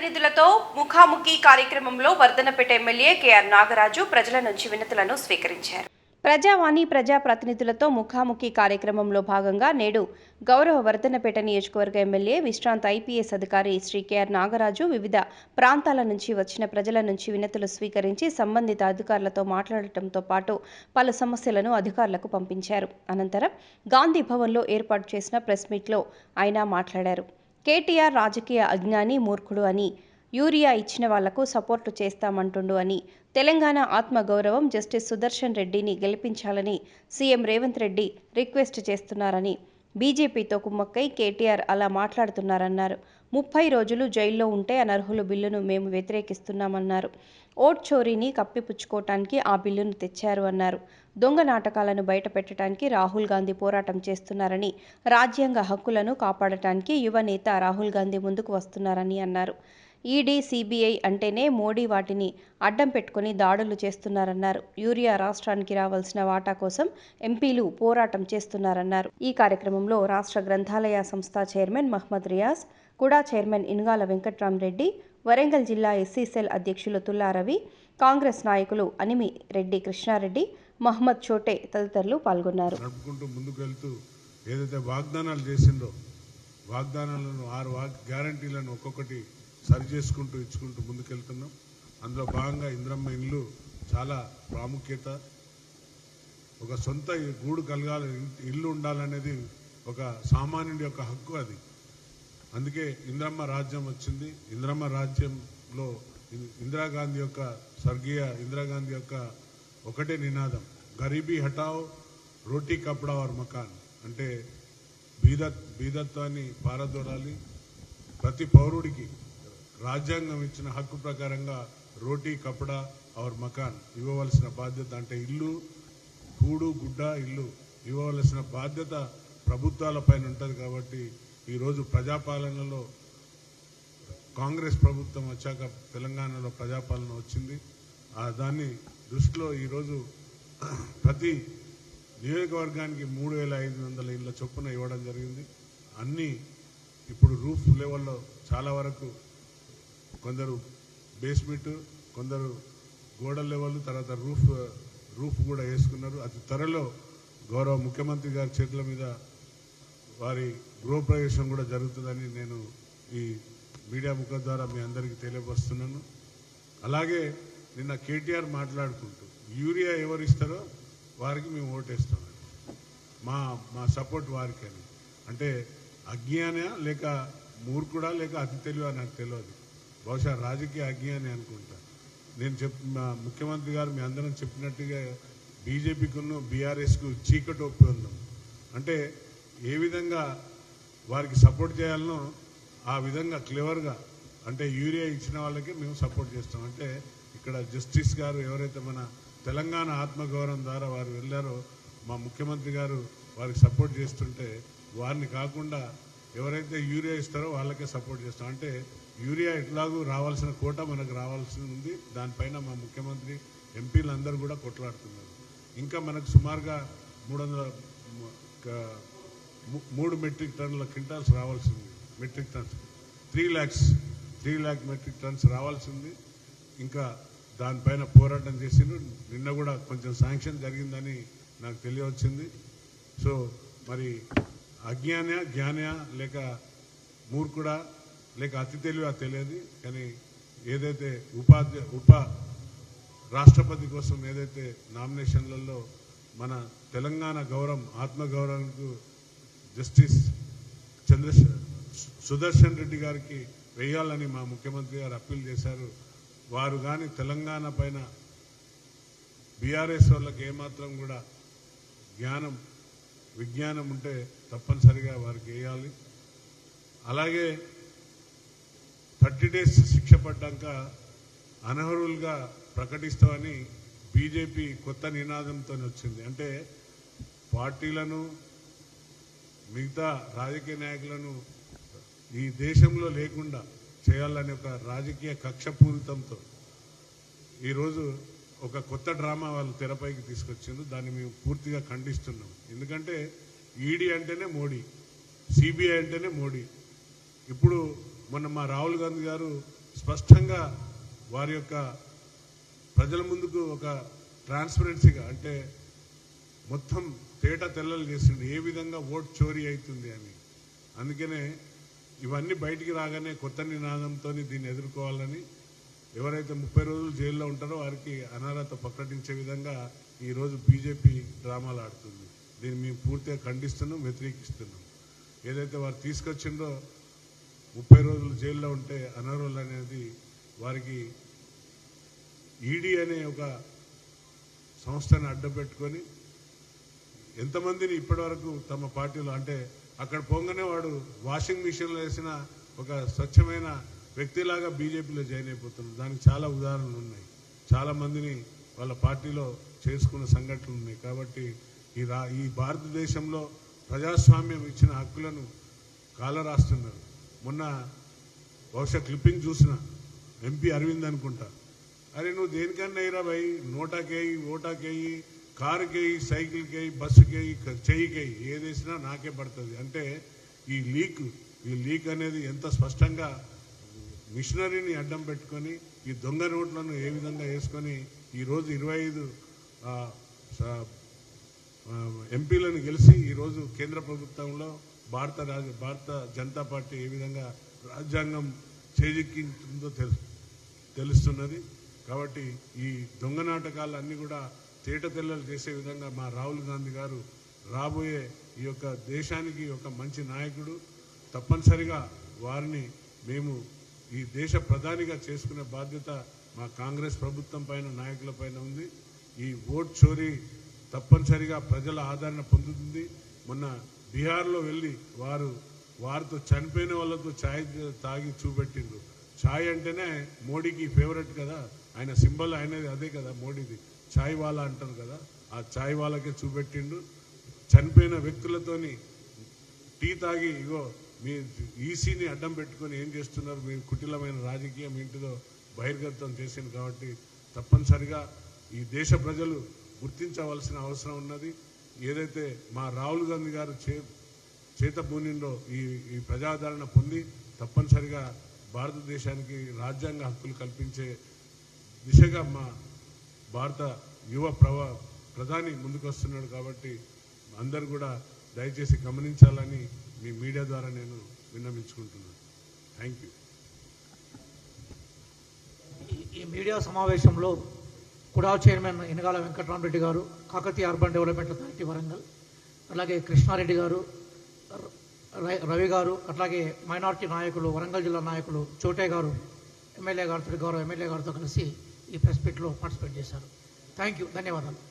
ప్రతినిధులతో ముఖాముఖి కార్యక్రమంలో వర్ధనపేట ఎమ్మెల్యే కేఆర్ నాగరాజు ప్రజల నుంచి వినతులను స్వీకరించారు. ప్రజావాణి ప్రజా ప్రతినిధులతో ముఖాముఖి కార్యక్రమంలో భాగంగా నేడు గౌరవ వర్ధనపేట నియోజకవర్గ ఎమ్మెల్యే విశ్రాంత ఐపీఎస్ అధికారి శ్రీ కేఆర్ నాగరాజు వివిధ ప్రాంతాల నుంచి వచ్చిన ప్రజల నుంచి వినతులు స్వీకరించి సంబంధిత అధికారులతో మాట్లాడటంతో పాటు పలు సమస్యలను అధికారులకు పంపించారు. అనంతరం గాంధీ భవన్లో ఏర్పాటు చేసిన ప్రెస్ మీట్లో ఆయన మాట్లాడారు. కేటీఆర్ రాజకీయ అజ్ఞాని మూర్ఖుడు అని యూరియా ఇచ్చిన వాళ్ళకు సపోర్టు చేస్తామంటుండు అని తెలంగాణ ఆత్మగౌరవం జస్టిస్ సుదర్శన్ రెడ్డిని గెలిపించాలని సీఎం రేవంత్ రెడ్డి రిక్వెస్ట్ చేస్తున్నారని బీజేపీతో కుమ్మక్కై కేటీఆర్ అలా మాట్లాడుతున్నారన్నారు. ముప్పై రోజులు జైల్లో ఉంటే అనర్హులు బిల్లును మేము వ్యతిరేకిస్తున్నామన్నారు. ఓట్ చోరీని కప్పిపుచ్చుకోవటానికి ఆ బిల్లును తెచ్చారు అన్నారు. దొంగ నాటకాలను బయటపెట్టడానికి రాహుల్ గాంధీ పోరాటం చేస్తున్నారని రాజ్యాంగ హక్కులను కాపాడటానికి యువ నేత రాహుల్ గాంధీ ముందుకు వస్తున్నారని అన్నారు. ఈడీ సిబిఐ అంటేనే మోడీ వాటిని అడ్డం పెట్టుకుని దాడులు చేస్తున్నారన్నారు. యూరియా రాష్ట్రానికి రావాల్సిన వాటా కోసం ఎంపీలు పోరాటం చేస్తున్నారన్నారు. ఈ కార్యక్రమంలో రాష్ట్ర గ్రంథాలయ సంస్థ చైర్మన్ మహ్మద్ రియాజ్ కూడా చైర్మన్ ఇన్గాల వెంకట్రామరెడ్డి వరంగల్ జిల్లా ఎస్సీ సెల్ అధ్యక్షులు తుల్లారవి కాంగ్రెస్ నాయకులు అనిమి రెడ్డి కృష్ణారెడ్డి మహమ్మద్ చోటే తదితరులు పాల్గొన్నారు. నడుపుకుంటూ ముందుకు వెళ్తూ ఏదైతే వాగ్దానాలు చేసిందో వాగ్దానాలను ఆరు వాగ్ గ్యారంటీలను ఒక్కొక్కటి సరి చేసుకుంటూ ఇచ్చుకుంటూ ముందుకెళ్తున్నాం. అందులో భాగంగా ఇంద్రమ్మ ఇల్లు చాలా ప్రాముఖ్యత. ఒక సొంత గూడు కలగాలి ఇల్లు ఉండాలనేది ఒక సామాన్యుడి యొక్క హక్కు అది. అందుకే ఇంద్రమ్మ రాజ్యం వచ్చింది. ఇంద్రమ్మ రాజ్యంలో ఇందిరాగాంధీ యొక్క స్వర్గీయ ఇందిరాగాంధీ యొక్క ఒకటే నినాదం. గరీబీ హటావ్ రోటీ కప్డా ఆర్ మకాన్. అంటే బీద బీదత్వాన్ని పారదోడాలి ప్రతి పౌరుడికి రాజ్యాంగం ఇచ్చిన హక్కు ప్రకారంగా రోటీ కపడా ఆర్ మకాన్ ఇవ్వవలసిన బాధ్యత అంటే ఇల్లు కూడు గుడ్డ ఇల్లు ఇవ్వవలసిన బాధ్యత ప్రభుత్వాలపైన ఉంటుంది కాబట్టి ఈరోజు ప్రజాపాలనలో కాంగ్రెస్ ప్రభుత్వం వచ్చాక తెలంగాణలో ప్రజాపాలన వచ్చింది. దాన్ని దృష్టిలో ఈరోజు ప్రతి నియోజకవర్గానికి మూడు వేల ఐదు వందల ఇళ్ళ చొప్పున ఇవ్వడం జరిగింది. అన్నీ ఇప్పుడు రూఫ్ లెవెల్లో చాలా వరకు కొందరు బేస్మెంట్ కొందరు గోడ లెవెల్ తర్వాత రూఫ్ రూఫ్ కూడా వేసుకున్నారు. అతి త్వరలో గౌరవ ముఖ్యమంత్రి గారి చేతుల మీద వారి గృహప్రవేశం కూడా జరుగుతుందని నేను ఈ మీడియా ముఖం ద్వారా మీ అందరికీ తెలియపరుస్తున్నాను. అలాగే నిన్న కేటీఆర్ మాట్లాడుకుంటూ యూరియా ఎవరు ఇస్తారో వారికి మేము ఓటేస్తామని మా మా సపోర్ట్ వారికి అని. అంటే అజ్ఞాన లేక మూర్ఖుడా లేక అతి తెలివి నాకు తెలియదు. బహుశా రాజకీయ అజ్ఞాని అనుకుంటా. నేను చెప్ మా ముఖ్యమంత్రి గారు మీ అందరం చెప్పినట్టుగా బీజేపీకును బీఆర్ఎస్కు చీకటి ఉందాం అంటే ఏ విధంగా వారికి సపోర్ట్ చేయాలనో ఆ విధంగా క్లివర్గా అంటే యూరియా ఇచ్చిన వాళ్ళకి మేము సపోర్ట్ చేస్తాం. అంటే ఇక్కడ జస్టిస్ గారు ఎవరైతే మన తెలంగాణ ఆత్మగౌరవం ద్వారా వారు వెళ్ళారో మా ముఖ్యమంత్రి గారు వారికి సపోర్ట్ చేస్తుంటే వారిని కాకుండా ఎవరైతే యూరియా ఇస్తారో వాళ్ళకే సపోర్ట్ చేస్తాం. అంటే యూరియా ఎట్లాగూ రావాల్సిన కోట మనకు రావాల్సి ఉంది. దానిపైన మా ముఖ్యమంత్రి ఎంపీలు అందరూ కూడా కొట్లాడుతున్నారు. ఇంకా మనకు సుమారుగా మూడు వందల మూడు మెట్రిక్ టన్నుల క్వింటాల్స్ రావాల్సింది. Metric tons. Three lakhs three lakh metric tons రావాల్సింది. ఇంకా దానిపైన పోరాటం చేసిండ్రు. నిన్న కూడా కొంచెం శాంక్షన్ జరిగిందని నాకు తెలియవచ్చింది. సో మరి అజ్ఞాన జ్ఞాన లేక మూర్ఖుడా లేక అతి తెలివి తెలియదు. కానీ ఏదైతే ఉపాధ్య ఉప రాష్ట్రపతి కోసం ఏదైతే నామినేషన్లలో మన తెలంగాణ గౌరవం ఆత్మగౌరవంకు జస్టిస్ చంద్రశేఖర్ సుదర్శన్ రెడ్డి గారికి వేయాలని మా ముఖ్యమంత్రి గారు అప్పీల్ చేశారు. వారు కానీ తెలంగాణ పైన బీఆర్ఎస్ వాళ్ళకి ఏమాత్రం కూడా జ్ఞానం విజ్ఞానం ఉంటే తప్పనిసరిగా వారికి వేయాలి. అలాగే థర్టీ డేస్ శిక్ష పడ్డాక అనర్హులుగా ప్రకటిస్తామని బీజేపీ కొత్త నినాదంతో వచ్చింది. అంటే పార్టీలను మిగతా రాజకీయ నాయకులను ఈ దేశంలో లేకుండా చేయాలనే ఒక రాజకీయ కక్షపూరితంతో ఈరోజు ఒక కొత్త డ్రామా వాళ్ళు తెరపైకి తీసుకొచ్చిండ్రు. దాన్ని మేము పూర్తిగా ఖండిస్తున్నాం. ఎందుకంటే ఈడీ అంటేనే మోడీ సిబిఐ అంటేనే మోడీ. ఇప్పుడు మొన్న మా రాహుల్ గాంధీ గారు స్పష్టంగా వారి యొక్క ప్రజల ముందుకు ఒక ట్రాన్స్పరెన్సీగా అంటే మొత్తం తేట తెల్లలు చేసిండు. ఏ విధంగా ఓట్ చోరీ అవుతుంది అని. అందుకనే ఇవన్నీ బయటికి రాగానే కొత్త నినాదంతో దీన్ని ఎదుర్కోవాలని ఎవరైతే ముప్పై రోజులు జైల్లో ఉంటారో వారికి అనర్హత ప్రకటించే విధంగా ఈరోజు బీజేపీ డ్రామాలు ఆడుతుంది. దీన్ని మేము పూర్తిగా ఖండిస్తున్నాం వ్యతిరేకిస్తున్నాం. ఏదైతే వారు తీసుకొచ్చిండో ముప్పై రోజులు జైల్లో ఉంటే అనర్హులు అనేది వారికి ఈడీ అనే ఒక సంస్థని అడ్డం పెట్టుకొని ఎంతమందిని ఇప్పటివరకు తమ పార్టీలో అంటే అక్కడ పోగానే వాడు వాషింగ్ మిషన్లో వేసిన ఒక స్వచ్ఛమైన వ్యక్తిలాగా బీజేపీలో జాయిన్ అయిపోతున్నారు దానికి చాలా ఉదాహరణలు ఉన్నాయి. చాలా మందిని వాళ్ళ పార్టీలో చేసుకున్న సంఘటనలు ఉన్నాయి. కాబట్టి ఈ రా ఈ భారతదేశంలో ప్రజాస్వామ్యం ఇచ్చిన హక్కులను కాలరాస్తున్నారు. మొన్న బహుశా క్లిప్పింగ్ చూసిన ఎంపీ అరవింద్ అనుకుంటా. అరే నువ్వు దేనికన్నా అయ్యిరా భయ్? నోటాకేయి ఓటాకేయి కారుకేయి సైకిల్కేయి చెయ్యికి చెయ్యికేయి ఏదేసినా నాకే పడుతుంది. అంటే ఈ లీక్ ఈ లీక్ అనేది ఎంత స్పష్టంగా మిషనరీని అడ్డం పెట్టుకొని ఈ దొంగ నోట్లను ఏ విధంగా వేసుకొని ఈరోజు ఇరవై ఐదు ఎంపీలను గెలిచి ఈరోజు కేంద్ర ప్రభుత్వంలో భారత రాజ భారత జనతా పార్టీ ఏ విధంగా రాజ్యాంగం చేజిక్కిందో తెలు తెలుస్తున్నది. కాబట్టి ఈ దొంగ నాటకాలన్నీ కూడా తేట తెల్లలు చేసే విధంగా మా రాహుల్ గాంధీ గారు రాబోయే ఈ యొక్క దేశానికి ఒక మంచి నాయకుడు. తప్పనిసరిగా వారిని మేము ఈ దేశ ప్రధానిగా చేసుకునే బాధ్యత మా కాంగ్రెస్ ప్రభుత్వం పైన నాయకుల పైన ఉంది. ఈ ఓట్ చోరీ తప్పనిసరిగా ప్రజల ఆదరణ పొందుతుంది. మొన్న బీహార్లో వెళ్ళి వారు వారితో చనిపోయిన వాళ్ళతో ఛాయ్ తాగి చూపెట్టిండ్రు. ఛాయ్ అంటేనే మోడీకి ఫేవరెట్ కదా. ఆయన సింబల్ ఆయనది అదే కదా మోడీది. ఛాయ్వాలా అంటారు కదా ఆ ఛాయ్ వాళ్ళకే చూపెట్టిండు. చనిపోయిన వ్యక్తులతోని టీ తాగి ఇగో మీ ఈసీని అడ్డం పెట్టుకొని ఏం చేస్తున్నారు? మీ కుటిలమైన రాజకీయం ఇంటిదో బహిర్గతం చేసింది కాబట్టి తప్పనిసరిగా ఈ దేశ ప్రజలు గుర్తించవలసిన అవసరం ఉన్నది. ఏదైతే మా రాహుల్ గాంధీ గారు చే చేతబూనిండో ఈ ఈ ప్రజాదరణ పొంది తప్పనిసరిగా భారతదేశానికి రాజ్యాంగ హక్కులు కల్పించే దిశగా మా భారత యువ ప్రవ ప్రధాని ముందుకు వస్తున్నాడు కాబట్టి అందరు కూడా దయచేసి గమనించాలని మీ మీడియా ద్వారా నేను విన్నవించుకుంటున్నాను. థ్యాంక్ యూ ఈ- మీడియా సమావేశంలో కుడా chairman Enagala Venkataramareddy garu Kakatiya urban development authority Warangal అలాగే కృష్ణారెడ్డి గారు రవి గారు అట్లాగే మైనార్టీ నాయకులు వరంగల్ జిల్లా నాయకులు చోటే గారు ఎమ్మెల్యే గారితో గారు ఎమ్మెల్యే గారితో కలిసి ఈ ప్రెస్ మీట్లో పార్టిసిపేట్ చేశారు. థ్యాంక్ యూ ధన్యవాదాలు.